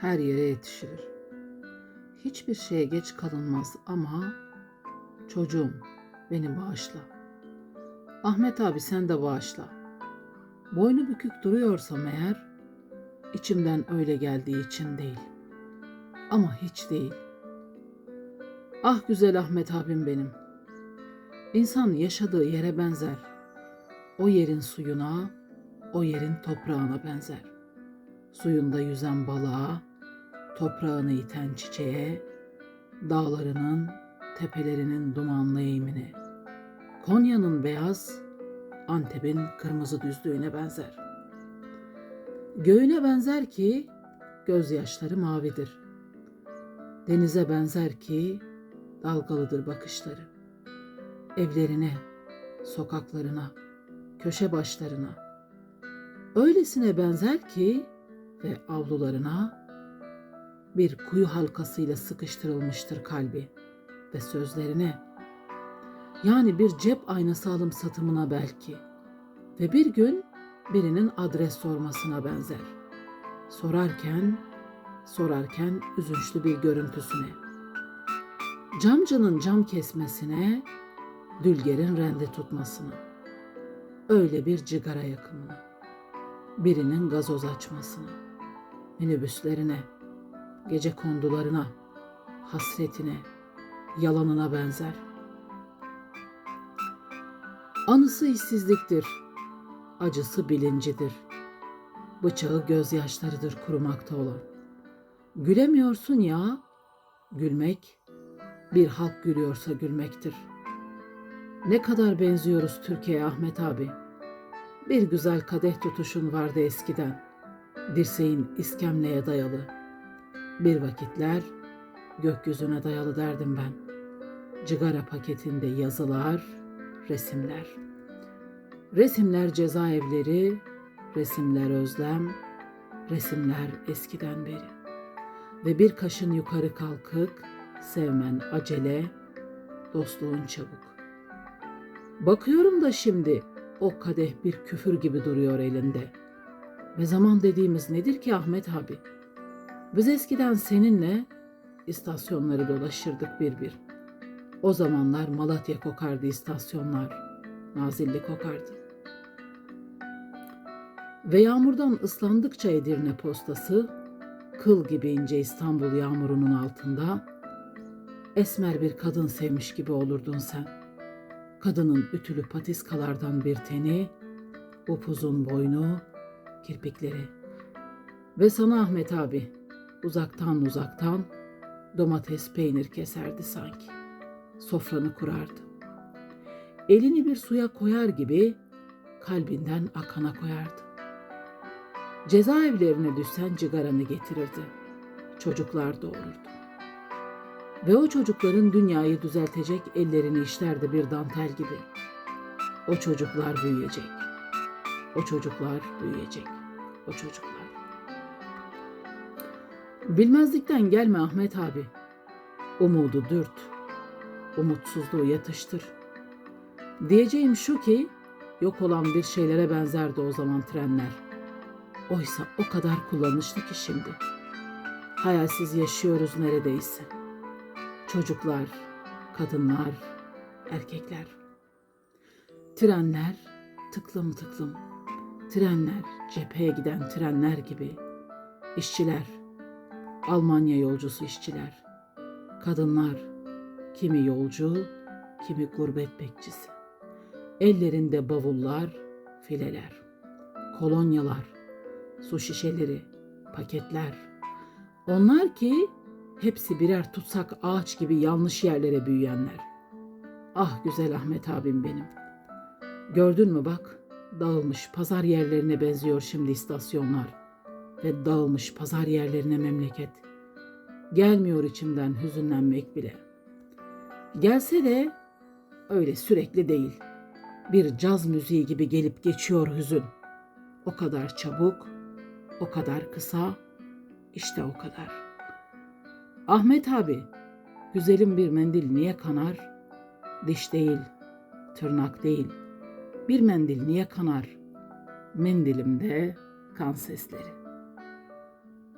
her yere yetişilir. Hiçbir şeye geç kalınmaz ama çocuğum beni bağışla. Ahmet abi sen de bağışla. Boynu bükük duruyorsam eğer içimden öyle geldiği için değil. Ama hiç değil. Ah güzel Ahmet abim benim. İnsan yaşadığı yere benzer. O yerin suyuna, o yerin toprağına benzer. Suyunda yüzen balığa, toprağını iten çiçeğe, dağlarının, tepelerinin dumanlı eğimine, Konya'nın beyaz, Antep'in kırmızı düzlüğüne benzer. Göğüne benzer ki gözyaşları mavidir. Denize benzer ki dalgalıdır bakışları. Evlerine, sokaklarına, köşe başlarına. Öylesine benzer ki ve avlularına bir kuyu halkasıyla sıkıştırılmıştır kalbi ve sözlerine. Yani bir cep aynası alım satımına belki ve bir gün birinin adres sormasına benzer. Sorarken, sorarken üzünçlü bir görüntüsüne. Camcının cam kesmesine, dülgerin rende tutmasına. Öyle bir cigara yakımına. Birinin gazoz açmasına. Minibüslerine, gece kondularına, hasretine, yalanına benzer. Anısı işsizliktir, acısı bilincidir. Bıçağı gözyaşlarıdır kurumakta olan. Gülemiyorsun ya, gülmek bir halk gülüyorsa gülmektir. Ne kadar benziyoruz Türkiye'ye Ahmet abi. Bir güzel kadeh tutuşun vardı eskiden. Dirseğin iskemleye dayalı. Bir vakitler gökyüzüne dayalı derdim ben. Cigara paketinde yazılar, resimler. Resimler cezaevleri, resimler özlem, resimler eskiden beri. Ve bir kaşın yukarı kalkık, sevmen acele, dostluğun çabuk. Bakıyorum da şimdi o kadeh bir küfür gibi duruyor elinde. Ve zaman dediğimiz nedir ki Ahmet abi? Biz eskiden seninle istasyonları dolaşırdık bir bir. O zamanlar Malatya kokardı istasyonlar. Nazilli kokardı. Ve yağmurdan ıslandıkça Edirne postası, kıl gibi ince İstanbul yağmurunun altında, esmer bir kadın sevmiş gibi olurdun sen. Kadının ütülü patiskalardan bir teni, upuzun boynu, kirpikleri. Ve sana Ahmet abi, uzaktan uzaktan domates peynir keserdi sanki. Sofranı kurardı. Elini bir suya koyar gibi kalbinden akana koyardı. Cezaevlerine düşsen cigaranı getirirdi. Çocuklar doğururdu. Ve o çocukların dünyayı düzeltecek ellerini işlerdi bir dantel gibi. O çocuklar büyüyecek. O çocuklar büyüyecek. O çocuklar. Bilmezlikten gelme Ahmet abi. Umudu dürt. Umutsuzluğu yatıştır. Diyeceğim şu ki yok olan bir şeylere benzerdi o zaman trenler. Oysa o kadar kullanışlı ki şimdi. Hayalsiz yaşıyoruz neredeyse. Çocuklar, kadınlar, erkekler. Trenler tıklım tıklım. Trenler cepheye giden trenler gibi. İşçiler, Almanya yolcusu işçiler. Kadınlar, kimi yolcu, kimi gurbet bekçisi. Ellerinde bavullar, fileler, kolonyalar, su şişeleri, paketler. Onlar ki hepsi birer tutsak ağaç gibi yanlış yerlere büyüyenler. Ah güzel Ahmet abim benim. Gördün mü bak, dağılmış pazar yerlerine benziyor şimdi istasyonlar ve dağılmış pazar yerlerine memleket. Gelmiyor içimden hüzünlenmek bile. Gelse de öyle sürekli değil. Bir caz müziği gibi gelip geçiyor hüzün. O kadar çabuk, o kadar kısa, işte o kadar. Ahmet abi, güzelim bir mendil niye kanar? Diş değil, tırnak değil. Bir mendil niye kanar? Mendilimde kan sesleri.